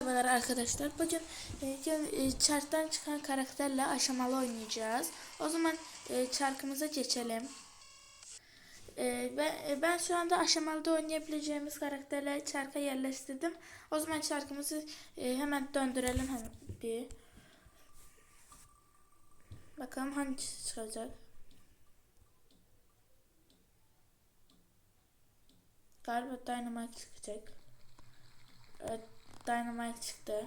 Merhabalar arkadaşlar. Bugün e, e, çarktan çıkan karakterle aşamalı oynayacağız. O zaman e, çarkımıza geçelim. E, ben, e, ben şu anda aşamalıda oynayabileceğimiz karakterle çarka yerleştirdim. O zaman çarkımızı e, hemen döndürelim hemen bir. Bakalım hangisi çıkacak. Galiba Dynamite çıkacak. Evet, Dynamite çıktı.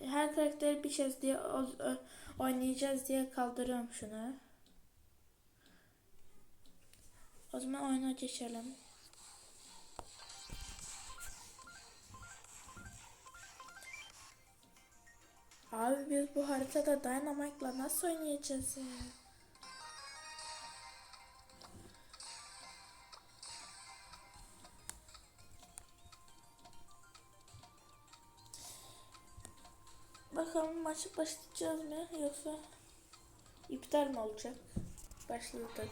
Her karakteri bir kez diye o- o- oynayacağız diye kaldırıyorum şunu. O zaman oyuna geçelim. Abi biz bu haritada Dynamite'la nasıl oynayacağız ya? Bakalım maçı başlayacağız mı yoksa iptal mi olacak? Başladık.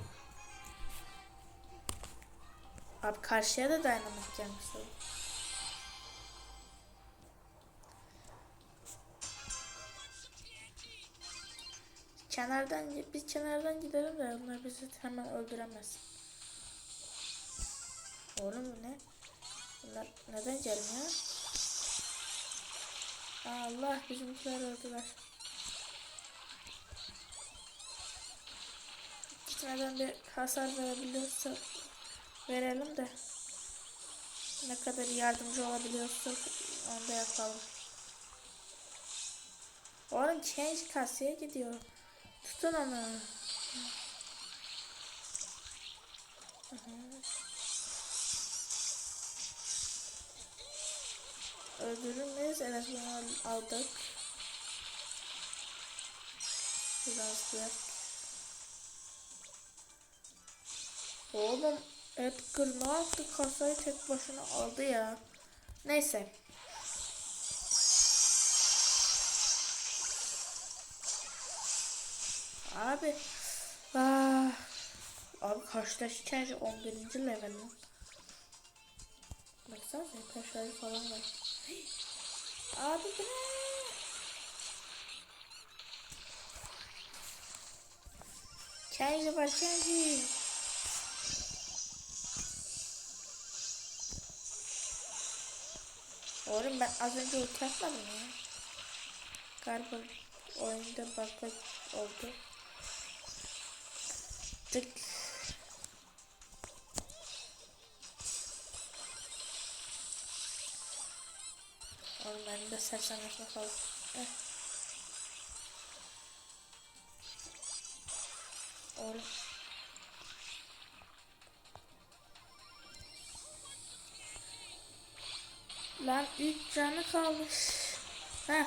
Abi karşıya da dynamite gelmiş. Kenardan biz kenardan gidelim de onlar bizi hemen öldüremez. Oğlum bu ne? Bunlar neden gelmiyor? Allah bizimkiler öldüler. Gitmeden bir hasar verebiliyorsa verelim de ne kadar yardımcı olabiliyorsak onu da yapalım. Oğlum change kasaya gidiyor. Tutun onu. Aha. Öldürür müyüz? Evet aldık. Biraz yer. Oğlum Edgar ne yaptı? Kasayı tek başına aldı ya. Neyse. Abi. Ah. Abi kendi 11. level mi? Baksanıza kaşları falan var. Abi bu ne? Var kendi. Oğlum ben az önce ulti atmadım ya. Galiba oyunda bug oldu. Tık. Oğlum benim de sersemletme kaldı. Eh. Oğlum. Lan 3 canı kalmış. Heh.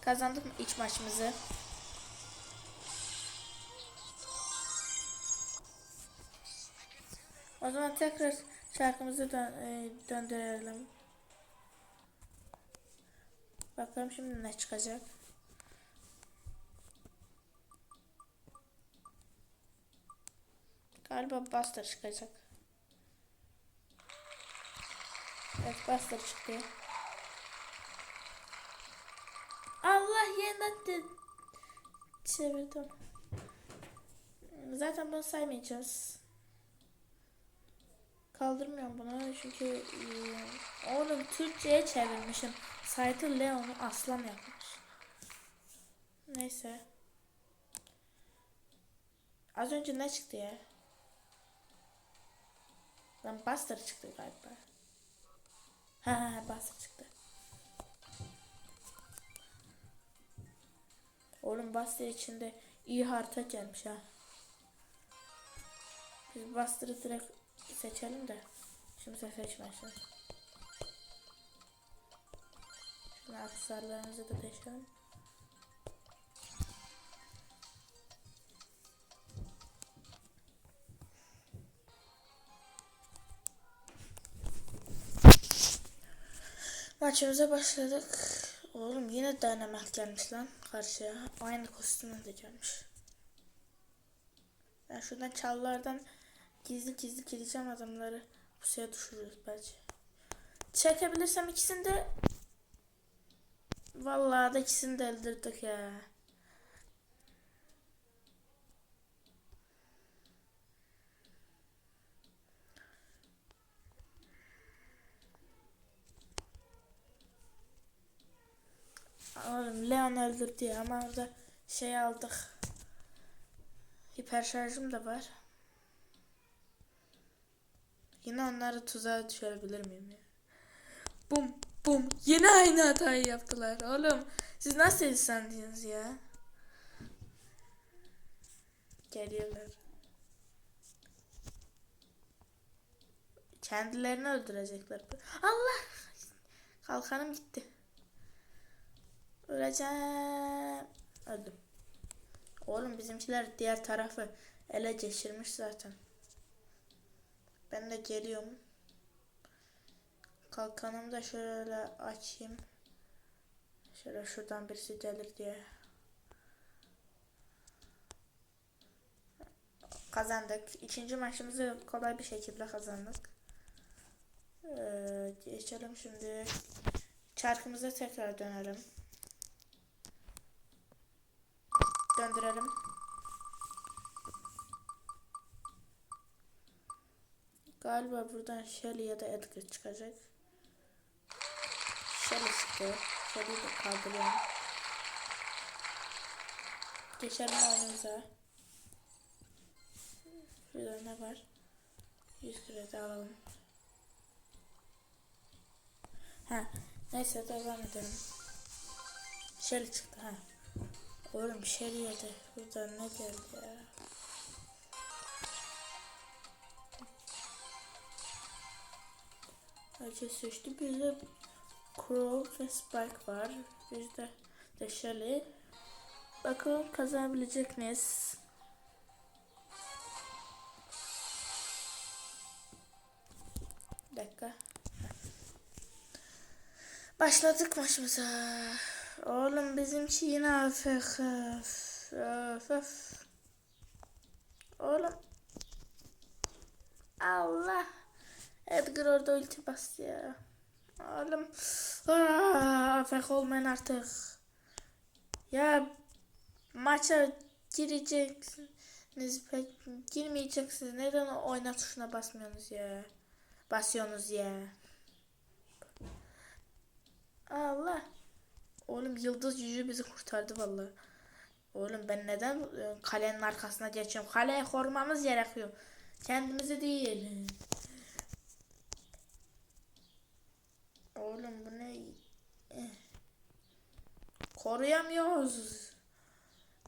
Kazandık mı iç maçımızı? O zaman tekrar şarkımızı dön e, döndürelim. Bakalım şimdi ne çıkacak. Galiba Buster çıkacak. Evet Buster çıktı. Allah yeniden de çevirdim. Zaten bunu saymayacağız. Kaldırmıyorum bunu çünkü oğlum Türkçe'ye çevirmişim. Sait'i Leon'u aslan yapmış. Neyse. Az önce ne çıktı ya? Lan Buster çıktı galiba. Ha ha Buster çıktı. Oğlum Buster içinde iyi harita gelmiş ha. Biz Buster'ı direkt seçelim de. Şimdi seçmesin. Aksesuarlarımızı da değiştirelim. Maçımıza başladık. Oğlum yine Dynamite gelmiş lan karşıya. Aynı kostümle de gelmiş. Ben şuradan çalılardan gizli gizli gideceğim adamları. Bu suya düşürürüz bence. çekebilirsem ikisini de Vallahi da ikisini de öldürdük ya. Oğlum Leon öldürdü ya ama orada şey aldık. Hiper şarjım da var. Yine onları tuzağa düşürebilir miyim ya? Bum bum. Yine aynı hatayı yaptılar. Oğlum siz nasıl insansınız ya? Geliyorlar. Kendilerini öldürecekler. Allah! Kalkanım gitti. Öleceğim. Öldüm. Oğlum bizimkiler diğer tarafı ele geçirmiş zaten. Ben de geliyorum. Kalkanımı da şöyle açayım. Şöyle şuradan birisi gelir diye. Kazandık. İkinci maçımızı kolay bir şekilde kazandık. Ee, geçelim şimdi. Çarkımıza tekrar dönelim. Döndürelim. Galiba buradan Shelly ya da Edgar çıkacak. Çıktı. Shelly'yi de kaldırıyorum. Geçelim oyunumuza. Şurada ne var? 100 kredi alalım. Ha, neyse devam edelim. Shelly çıktı ha. Oğlum Shelly'ye de buradan ne geldi ya? Acı seçti. Bizde Crow ve Spike var. Bizde de Shelly. Bakalım kazanabilecek miyiz? Bir dakika. Başladık maçımıza. Oğlum bizimki yine afk. Öf öf. Oğlum. Allah. Edgar orada ulti bastı ya. Oğlum. Aa, afk olmayın artık. Ya maça gireceksiniz pek girmeyeceksiniz. Neden oyna tuşuna basmıyorsunuz ya? Basıyorsunuz ya. Allah. Oğlum yıldız yüzü bizi kurtardı vallahi. Oğlum ben neden e, kalenin arkasına geçiyorum? Kaleyi korumamız gerekiyor. Kendimizi değil. Oğlum bu ne? Eh. Koruyamıyoruz.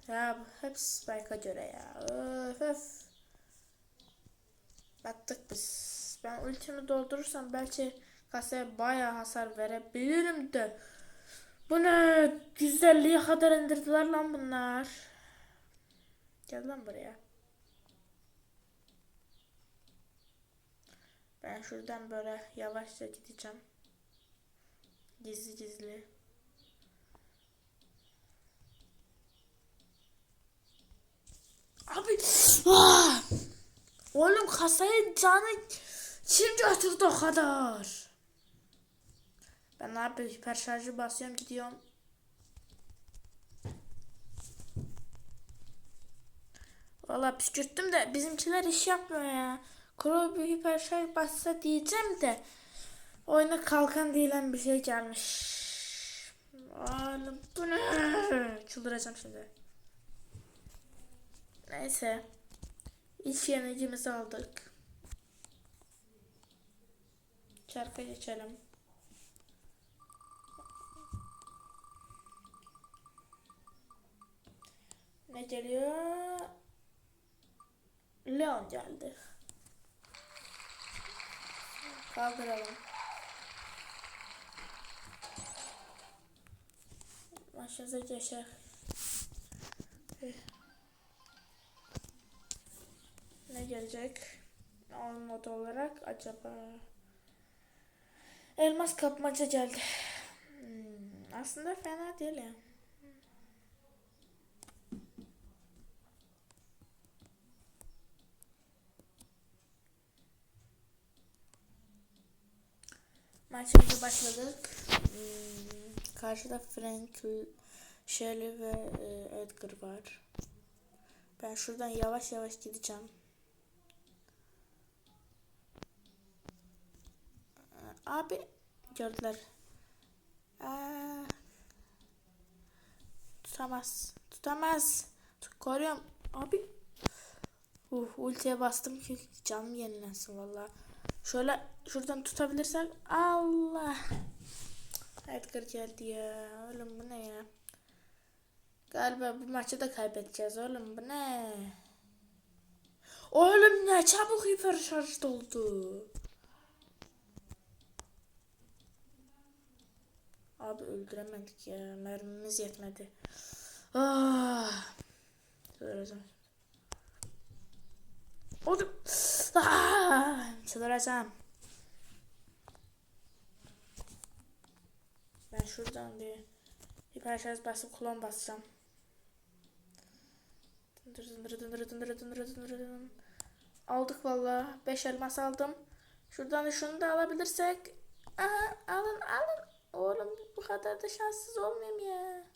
Ya bu hep Spike'a göre ya. Öf öf. Battık biz. Ben ultimi doldurursam belki kasaya bayağı hasar verebilirim de. Bu ne? 150'ye kadar indirdiler lan bunlar. Gel lan buraya. Ben şuradan böyle yavaşça gideceğim. Gizli gizli. Abi. Ah! Oğlum kasayı canı kim götürdü o kadar? Ben abi hiper şarjı basıyorum gidiyorum. Valla püskürttüm de bizimkiler iş yapmıyor ya. Kuro bir hiper şarj bassa diyeceğim de oyuna kalkan diyen bir şey gelmiş. Oğlum bu ne? Çıldıracağım şimdi. Neyse. İlk yenicimizi aldık. Çarka geçelim. Ne geliyor? Leon geldi. Kaldıralım. Başımıza geçer. Ne gelecek? On olarak acaba? Elmas kapmaca geldi. Hmm, aslında fena değil ya. Maçımıza başladık. Hmm, karşıda Frank, Shelley ve e, Edgar var. Ben şuradan yavaş yavaş gideceğim. Abi gördüler. Tutamaz. Tutamaz. Tut- Koruyorum. Abi. Uh, ultiye bastım ki canım yenilensin valla. Şöyle şuradan tutabilirsek Allah. Edgar geldi ya. Oğlum bu ne ya? Galiba bu maçı da kaybedeceğiz oğlum bu ne? Oğlum ne çabuk hiper şarj oldu. Abi öldüremedik ya. Mermimiz yetmedi. Ah. Çıldıracağım. Oğlum. Ah. Çıldıracağım. Ben şuradan bir hiper şarj basıp klon basacağım. Dındır dındır dındır dındır dındır dındır dındır. Aldık valla. 5 elmas aldım. Şuradan da şunu da alabilirsek. Aha, alın alın. Oğlum bu kadar da şanssız olmayayım ya.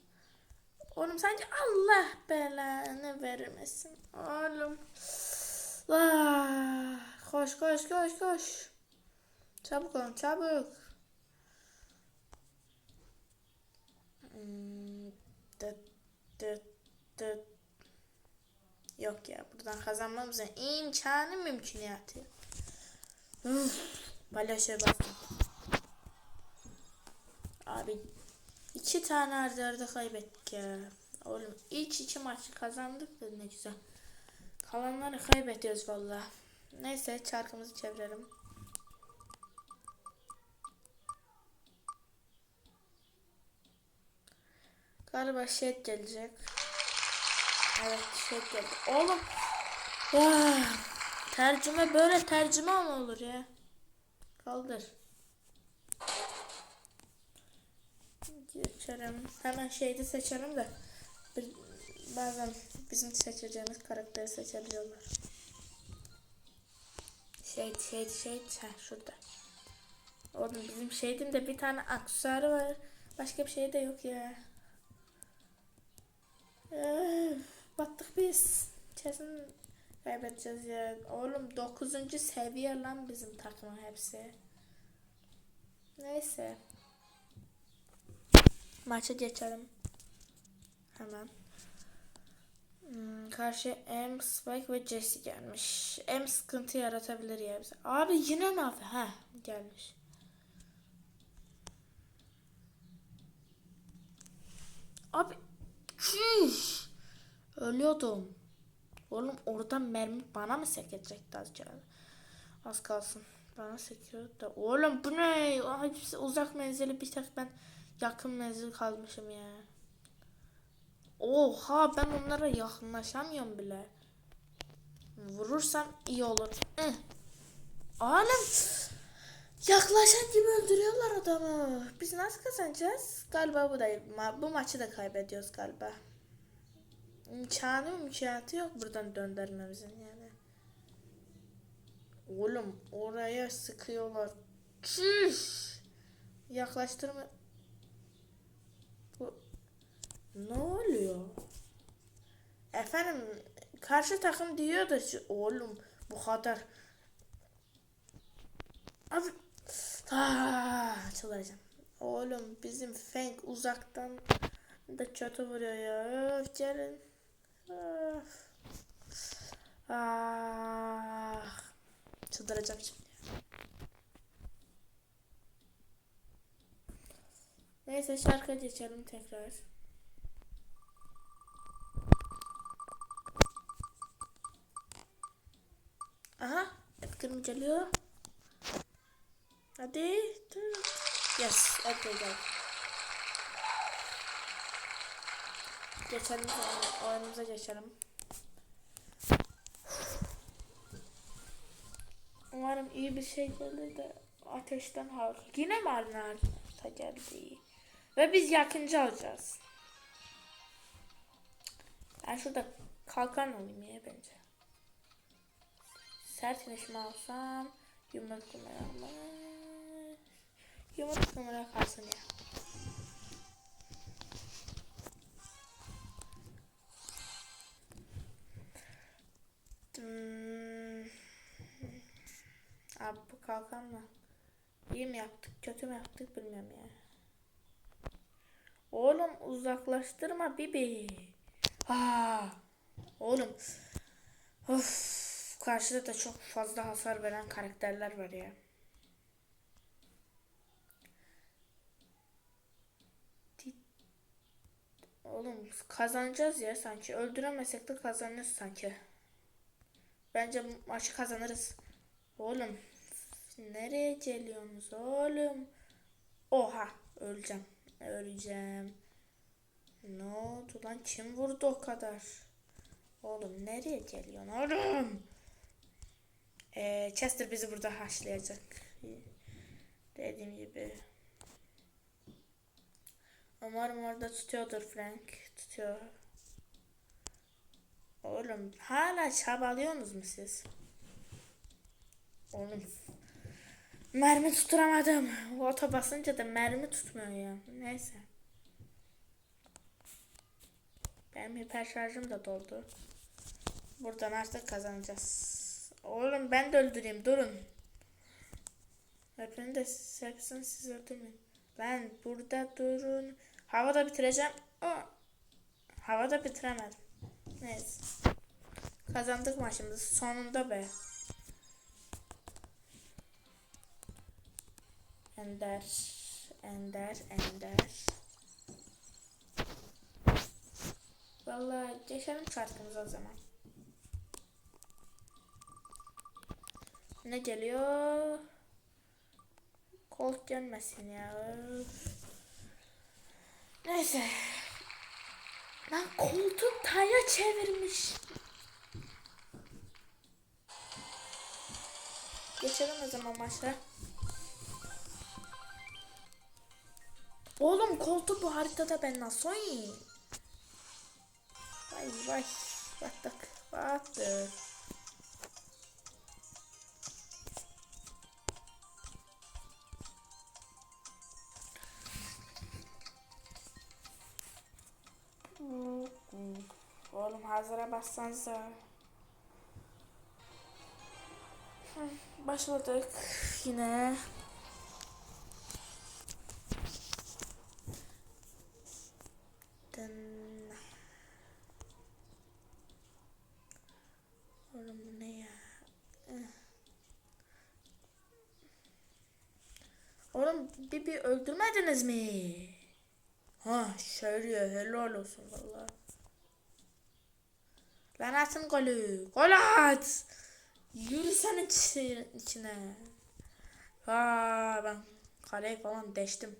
Oğlum sence Allah belanı vermesin. Oğlum. Ah, koş koş koş koş. Çabuk olun çabuk. Hmm, dıt. Yok ya buradan kazanmamızın imkanı mümkünatı. Üf, Balyaşa bastım. Abi iki tane arda arda kaybettik ya. Oğlum ilk iki maçı kazandık da ne güzel. Kalanları kaybediyoruz valla. Neyse çarkımızı çevirelim. Galiba şey gelecek. Evet şey geldi. Oğlum. Ya, tercüme böyle tercüme mi olur ya? Kaldır. Geçelim. Hemen şeyde seçelim de. Bazen bizim seçeceğimiz karakteri seçebiliyorlar. Şey şey şey ha, şurada. Oğlum bizim şeydim de bir tane aksesuarı var. Başka bir şey de yok ya. Öf, battık biz. Kesin kaybedeceğiz ya. Oğlum 9. seviye lan bizim takımın hepsi. Neyse. Maça geçelim. Hemen. Hmm, karşı M, Spike ve Jesse gelmiş. M sıkıntı yaratabilir ya bize. Abi yine mi abi? Ha gelmiş. Abi çüş. Ölüyordum. Oğlum oradan mermi bana mı sekecekti az önce? Az kalsın. Bana sekiyor da. Oğlum bu ne? Ay, uzak menzili bir tek ben yakın menzil kalmışım ya. Oha ben onlara yakınlaşamıyorum bile. Vurursam iyi olur. Eh. Oğlum yaklaşan gibi öldürüyorlar adamı. Biz nasıl kazanacağız? Galiba bu da ma- bu maçı da kaybediyoruz galiba. İmkanı imkanı yok buradan döndürmemizin yani. Oğlum oraya sıkıyorlar. Çüş. Yaklaştırma. Ne oluyor? Efendim karşı takım diyor da oğlum bu kadar. Abi ah, çıldıracağım. Oğlum bizim Feng uzaktan da kötü vuruyor ya. Öf gelin. Öf. Ah. Çıldıracağım şimdi. Neyse şarkı geçelim tekrar. Aha, Geliyor? Hadi. Yes, Edgar geldi. Geçelim, oyunumuza geçelim. Umarım iyi bir şey gelir de ateşten halk. Yine mi Arnavut'a geldi? Ve biz yakıncı alacağız. Ben şurada kalkan alayım ya bence. Sert ineşme alsam. Yumruk alma. Yumurta numara kalsın ya. Hmm. Abi bu kalkanla iyi mi yaptık kötü mü yaptık bilmiyorum ya. Oğlum uzaklaştırma bibi. Ha. Oğlum. Of. Karşıda da çok fazla hasar veren karakterler var ya. Oğlum kazanacağız ya sanki. Öldüremesek de kazanırız sanki. Bence maçı kazanırız. Oğlum. Nereye geliyorsunuz oğlum? Oha. Öleceğim. Öleceğim. Ne oldu lan? Kim vurdu o kadar? Oğlum nereye geliyorsun oğlum? Ee, Chester bizi burada haşlayacak. Dediğim gibi. Umarım orada tutuyordur Frank. Tutuyor. Oğlum hala çabalıyorsunuz mu siz? Oğlum. Mermi tutturamadım. Ota basınca da mermi tutmuyor ya. Neyse. Benim hiper şarjım da doldu. Buradan artık kazanacağız. Oğlum ben de öldüreyim durun. Hepini de hepsini siz öldürmeyin. Ben burada durun. Havada bitireceğim. Aa, havada bitiremedim. Neyse. Kazandık maçımızı sonunda be. Ender, Ender, Ender. Vallahi geçelim çarkımıza o zaman. Ne geliyor? Colt gelmesin ya. Neyse. Lan koltuğu taya çevirmiş. Geçelim o zaman maça. Oğlum koltuğu bu haritada ben nasıl oynayayım? Vay vay. Battık. Battık. Oğlum hazıra bassanıza. Başladık yine. Dın. Oğlum bu ne ya? Oğlum bir bir öldürmediniz mi? Ha şöyle helal olsun valla. Lan atın golü. Gol at. Yürü sen içi- içine. Ha ben kaleyi falan deştim.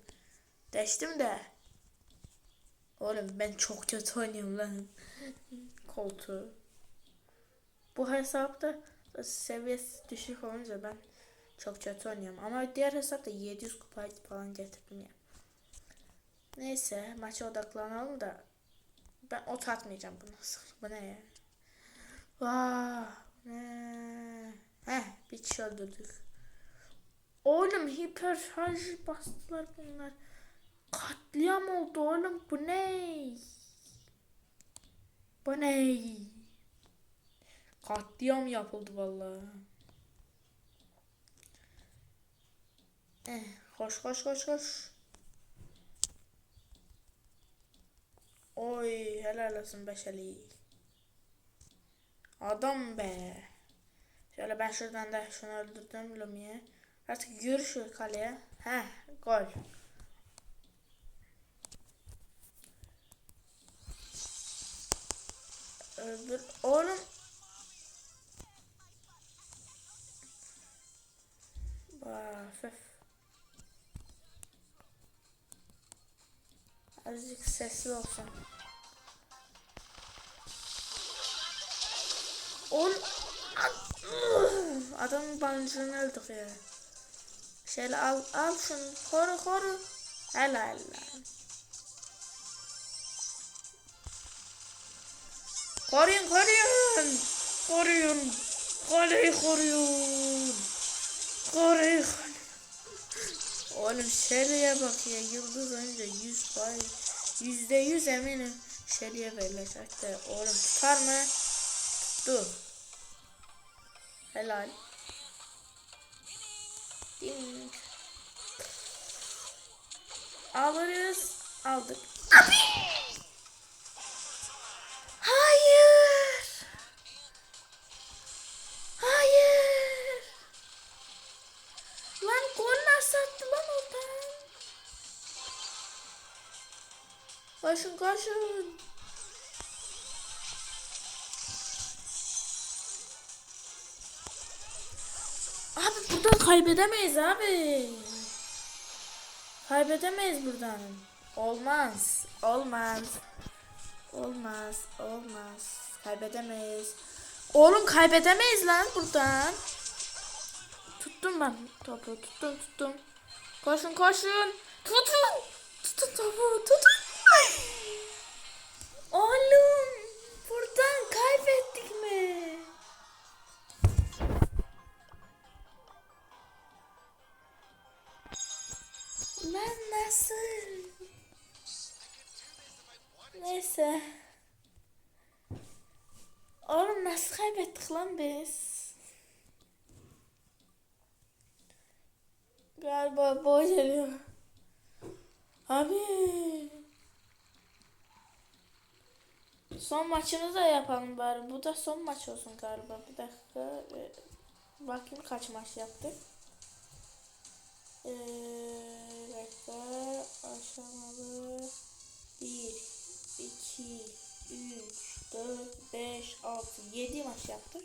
Deştim de. Oğlum ben çok kötü oynuyorum lan. Koltuğu. Bu hesapta seviyesi düşük olunca ben çok kötü oynuyorum. Ama diğer hesapta 700 kupa falan getirdim ya. Neyse maça odaklanalım da ben ot atmayacağım bundan sonra. Bu ne ya? Vaa, ne? Heh bir kişi öldürdük. Oğlum hiper şarj bastılar bunlar. Katliam oldu oğlum bu ne? Bu ne? Katliam yapıldı vallahi. Eh, koş koş koş koş. Oy helal olsun Beşeli. Adam be. Şöyle ben şuradan da şunu öldürdüm Lumi'ye. Artık yürü şu kaleye. Heh gol. Öldür. Oğlum. Baf. Azıcık sesli olsun. Oğlum. Adamın bancını öldük ya. Şöyle al al şunu koru koru. Helal. Koruyun koruyun. Koruyun. Kaleyi koruyun. Kaleyi koruyun. Oğlum Shelly'e bak ya yıldız önce 100 bay. Yüzde yüz eminim Shelly'e verilecek de. Oğlum tutar mı? Tuttu. Helal. Ding. Alırız. Aldık. Hayır. Koşun koşun. Abi buradan kaybedemeyiz abi. Kaybedemeyiz buradan. Olmaz. Olmaz. Olmaz. Olmaz. Kaybedemeyiz. Oğlum kaybedemeyiz lan buradan. Tuttum ben topu. Tuttum tuttum. Koşun koşun. Tutun. Tutun topu. Tutun. Neyse. Oğlum nasıl kaybettik lan biz? Galiba boy geliyor. Abi. Son maçını da yapalım bari. Bu da son maç olsun galiba. Bir dakika. Ee, Bakayım kaç maç yaptık. Ee, bir dakika. Aşamalı. 1, 2, 3, 4, 5, 6, 7 maç yaptık.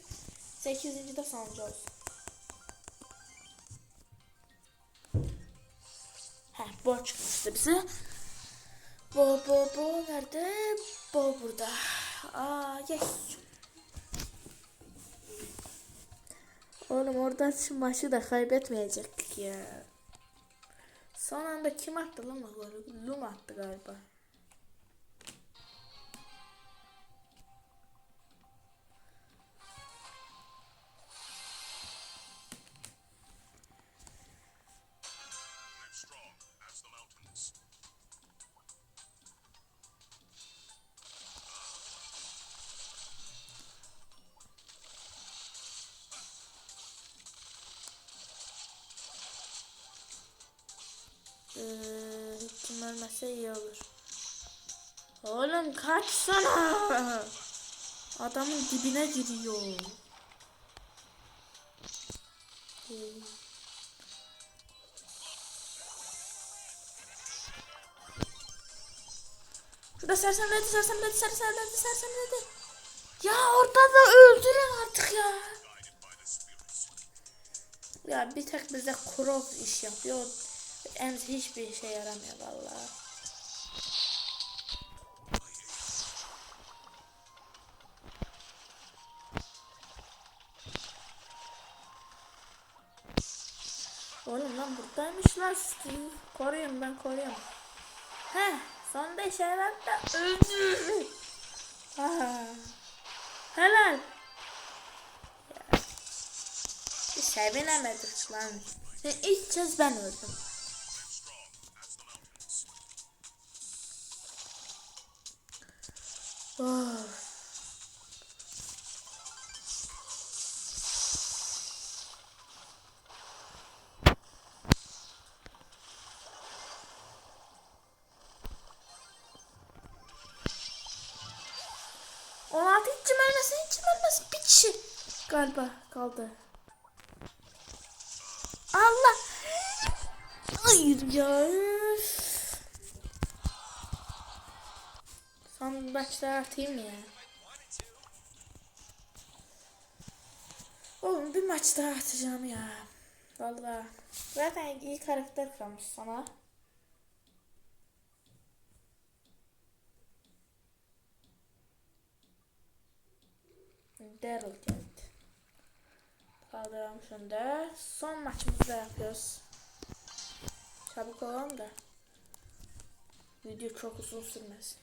8. de sonuncu olsun. Heh, bo çıkmıştı bize. Bo bo bo nerede? Bo burada. Aa yes. Oğlum oradan şu maçı da kaybetmeyecektik ya. Son anda kim attı lan golü? Lum attı galiba. Ölmese iyi olur. Oğlum kaçsana. Adamın dibine giriyor. Şurada sersemledi, sersemledi, sersemledi, sersemledi. Ya orada da öldürün artık ya. Ya bir tek bize krop iş yapıyor. En hiçbir şey yaramıyor vallahi. Oğlum lan buradaymış lan Steve. Koruyun ben koruyun. Heh son beş herhalde öldü. Helal. Ya. Bir sevinemedik lan. Sen ilk kez ben öldüm. Of. On altı içim ölmesin, içim ölmesin. Bir kişi galiba kaldı. Allah. Hayır ya. Üf. Son başta atayım ya. Oğlum bir maç daha atacağım ya. Vallahi. Zaten iyi karakter kalmış sana. Daryl geldi. Kaldıralım şunu da. Son maçımızı da yapıyoruz. Çabuk olalım da. Video çok uzun sürmesin.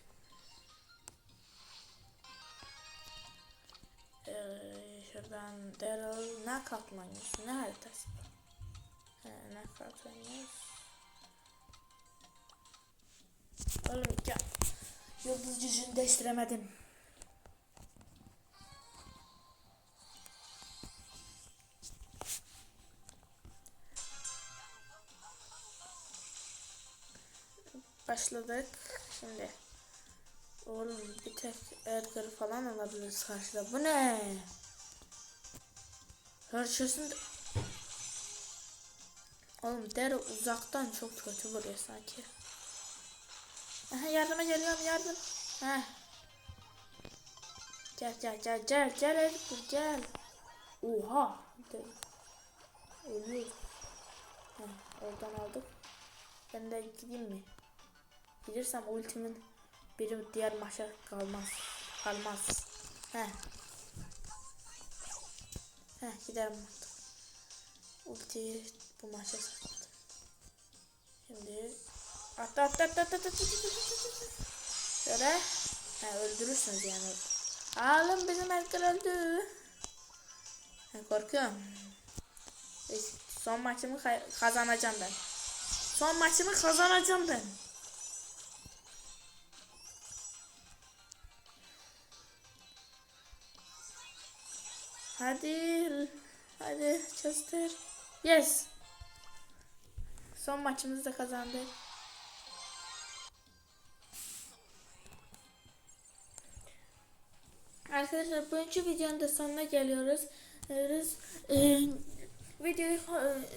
Ee, şuradan Daryl knockout mu oynuyorsun? Ne haritası? He, knockout oynuyoruz. Oğlum ya. Yıldız cücünü değiştiremedim. Başladık. Şimdi Oğlum bir tek Edgar falan alabiliriz karşıda. Bu ne? Hırçısın. Oğlum der uzaktan çok kötü vuruyor sanki. Aha, yardıma geliyorum yardım. Heh. Gel gel gel gel gel Edgar gel. Oha. Ölüyor. Oradan aldık. Ben de gideyim mi? Gidersem ultimin biri diğer maça kalmaz. Kalmaz. He. He giderim artık. Ultiyi bu maça sattım. Şimdi at at at at at Şöyle. He öldürürsünüz yani. Alın bizim Edgar öldü. Ben korkuyorum. Son maçımı kazanacağım ben. Son maçımı kazanacağım ben. Hadi. Hadi Chester. Yes. Son maçımızı da kazandık. Arkadaşlar bugünkü videonun da sonuna geliyoruz. Ee, videoyu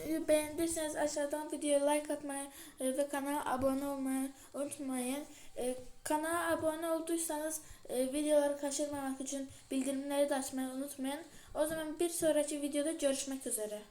e, beğendiyseniz aşağıdan videoya like atmayı e, ve kanala abone olmayı unutmayın. E, kanala abone olduysanız e, videoları kaçırmamak için bildirimleri de açmayı unutmayın. O zaman bir sonraki videoda görüşmek üzere.